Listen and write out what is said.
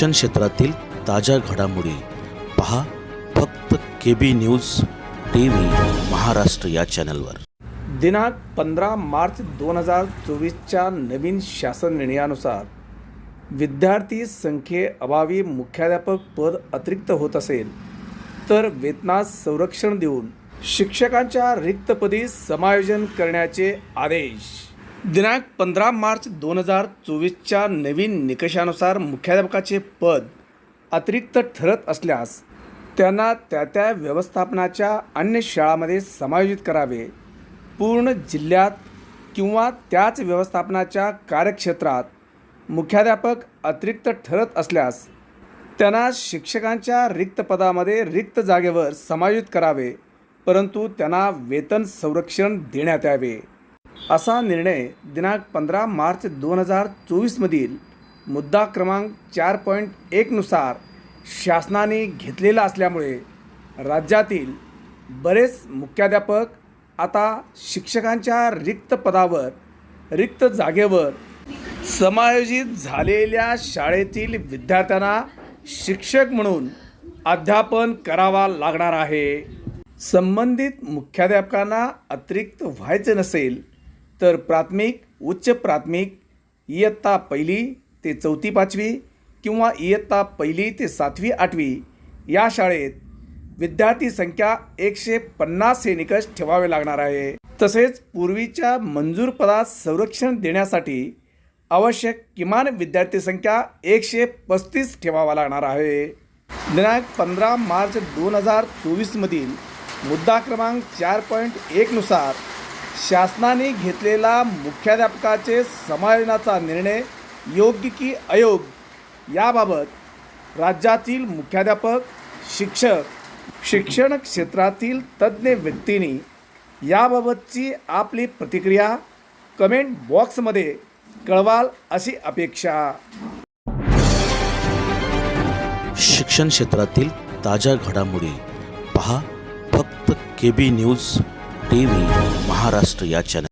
शिक्षण क्षेत्रातील ताज्या घडामोडी पहा फक्त K B news T V Maharashtra या चॅनलवर. दिनांक पंधरा मार्च दोन हजार चोवीसच्या नवीन शासन निर्णयानुसार विद्यार्थी संख्येअभावी मुख्याध्यापक पद अतिरिक्त होत असेल तर वेतनास संरक्षण देऊन शिक्षकांच्या रिक्तपदी समायोजन करण्याचे आदेश. दिनांक पंधरा मार्च दोन हजार चोवीसच्या नवीन निकषानुसार मुख्याध्यापकाचे पद अतिरिक्त ठरत असल्यास त्यांना त्या त्या व्यवस्थापनाच्या अन्य शाळामध्ये समायोजित करावे. पूर्ण जिल्ह्यात किंवा त्याच व्यवस्थापनाच्या कार्यक्षेत्रात मुख्याध्यापक अतिरिक्त ठरत असल्यास त्यांना शिक्षकांच्या रिक्त पदामध्ये रिक्त जागेवर समायोजित करावे परंतु त्यांना वेतन संरक्षण देण्यात यावे. असा निर्णय दिनांक पंधरा मार्च दोन हजार चोवीसमधील मुद्दा क्रमांक चार पॉईंट एकनुसार शासनाने घेतलेला असल्यामुळे राज्यातील बरेच मुख्याध्यापक आता शिक्षकांच्या रिक्त पदावर रिक्त जागेवर समायोजित झालेल्या शाळेतील विद्यार्थ्यांना शिक्षक म्हणून अध्यापन करावा लागणार आहे. संबंधित मुख्याध्यापकांना अतिरिक्त व्हायचे नसेल तर प्राथमिक उच्च प्राथमिक इयत्ता पहिली ते चौथी पाचवी किंवा इयत्ता पहिली ते सातवी आठवी या शाळेत विद्यार्थी संख्या एकशे पन्नास हे निकष ठेवावे लागणार आहे. तसेच पूर्वीच्या मंजूर पदात संरक्षण देण्यासाठी आवश्यक किमान विद्यार्थी संख्या एकशे पस्तीस ठेवावा लागणार आहे. दिनांक पंधरा मार्च दोन हजार चोवीसमधील मुद्दा क्रमांक चार पॉईंट एकनुसार शासनाने घेतलेला मुख्याध्यापकाचे समायोजनाचा निर्णय योग्य की अयोग्य याबाबत राज्यातील मुख्याध्यापक शिक्षक शिक्षण क्षेत्रातील तज्ज्ञ व्यक्तींनी याबाबतची आपली प्रतिक्रिया कमेंट बॉक्समध्ये कळवाल अशी अपेक्षा. शिक्षण क्षेत्रातील ताज्या घडामोडी पहा फक्त K B news T V Maharashtra या चॅनल